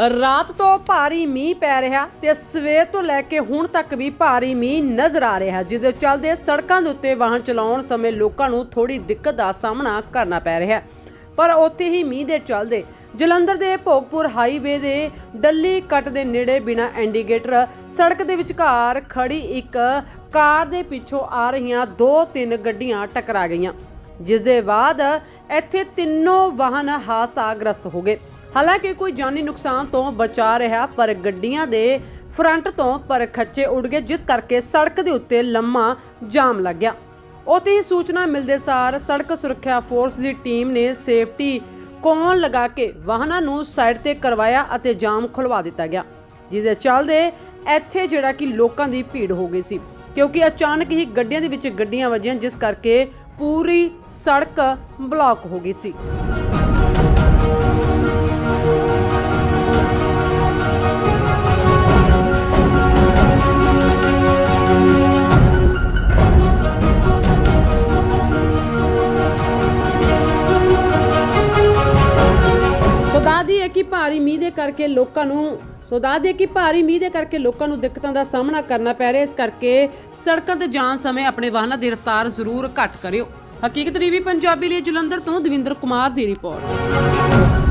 ਰਾਤ ਤੋਂ ਭਾਰੀ ਮੀਂਹ ਪੈ ਰਿਹਾ ਤੇ ਸਵੇਰ ਤੋਂ ਲੈ ਕੇ ਹੁਣ ਤੱਕ ਵੀ ਭਾਰੀ ਮੀਂਹ ਨਜ਼ਰ ਆ ਰਿਹਾ, ਜਿਹਦੇ ਚੱਲਦੇ ਸੜਕਾਂ ਦੇ ਉੱਤੇ ਵਾਹਨ ਚਲਾਉਣ ਸਮੇਂ ਲੋਕਾਂ ਨੂੰ ਥੋੜੀ ਦਿੱਕਤ ਦਾ ਸਾਹਮਣਾ ਕਰਨਾ ਪੈ ਰਿਹਾ। ਪਰ ਉੱਥੇ ਹੀ ਮੀਂਹ ਦੇ ਚੱਲਦੇ ਜਲੰਧਰ ਦੇ ਭੋਗਪੁਰ ਹਾਈਵੇ ਦੇ ਡੱਲੀ ਕੱਟ ਦੇ ਨੇੜੇ ਬਿਨਾ ਇੰਡੀਕੇਟਰ ਸੜਕ ਦੇ ਵਿਚਕਾਰ ਖੜੀ ਇੱਕ ਕਾਰ ਦੇ ਪਿੱਛੋਂ ਆ ਰਹੀਆਂ ਦੋ ਤਿੰਨ ਗੱਡੀਆਂ ਟਕਰਾ ਗਈਆਂ, ਜਿਸ ਦੇ ਬਾਅਦ ਇੱਥੇ ਤਿੰਨੋਂ ਵਾਹਨ ਹਾਦਸਾ ਗ੍ਰਸਤ ਹੋ ਗਏ। ਹਾਲਾਂਕਿ ਕੋਈ ਜਾਨੀ ਨੁਕਸਾਨ ਤੋਂ ਬਚਾ ਰਿਹਾ, ਪਰ ਗੱਡੀਆਂ ਦੇ ਫਰੰਟ ਤੋਂ ਪਰ ਖੱਚੇ ਉੱਡ ਗਏ, ਜਿਸ ਕਰਕੇ ਸੜਕ ਦੇ ਉੱਤੇ ਲੰਮਾ ਜਾਮ ਲੱਗ ਗਿਆ। ਉੱਥੇ ਹੀ ਸੂਚਨਾ ਮਿਲਦੇ ਸਾਰ ਸੜਕ ਸੁਰੱਖਿਆ ਫੋਰਸ ਦੀ ਟੀਮ ਨੇ ਸੇਫਟੀ ਕੋਨ ਲਗਾ ਕੇ ਵਾਹਨਾਂ ਨੂੰ ਸਾਈਡ ਤੇ ਕਰਵਾਇਆ ਅਤੇ ਜਾਮ ਖੁਲਵਾ ਦਿੱਤਾ ਗਿਆ ਜਿਸ ਦੇ ਚੱਲਦੇ ਇੱਥੇ ਜਿਹੜਾ ਕਿ ਲੋਕਾਂ ਦੀ ਭੀੜ ਹੋ ਗਈ ਸੀ, ਕਿਉਂਕਿ ਅਚਾਨਕ ਹੀ ਗੱਡੀਆਂ ਦੇ ਵਿੱਚ ਗੱਡੀਆਂ ਵੱਜੀਆਂ, ਜਿਸ ਕਰਕੇ ਪੂਰੀ ਸੜਕ ਬਲੌਕ ਹੋ ਗਈ ਸੀ। ਸੋ ਦੱਸਦੀ ਹੈ ਕਿ ਭਾਰੀ ਮੀਂਹ ਦੇ ਕਰਕੇ ਲੋਕਾਂ ਨੂੰ ਸੋ ਦੱਸਦੀ ਕਿ ਭਾਰੀ ਮੀਂਹ ਦੇ ਕਰਕੇ ਲੋਕਾਂ ਨੂੰ ਦਿੱਕਤਾਂ ਦਾ ਸਾਹਮਣਾ ਕਰਨਾ ਪੈ ਰਿਹਾ। ਇਸ ਕਰਕੇ ਸੜਕਾਂ ਤੇ ਜਾਣ ਸਮੇਂ ਆਪਣੇ ਵਾਹਨਾਂ ਦੀ ਰਫ਼ਤਾਰ ਜ਼ਰੂਰ ਘੱਟ ਕਰਿਓ। ਹਕੀਕਤ ਟੀਵੀ ਪੰਜਾਬੀ ਲਈ ਜਲੰਧਰ ਤੋਂ ਦਵਿੰਦਰ ਕੁਮਾਰ ਦੀ ਰਿਪੋਰਟ।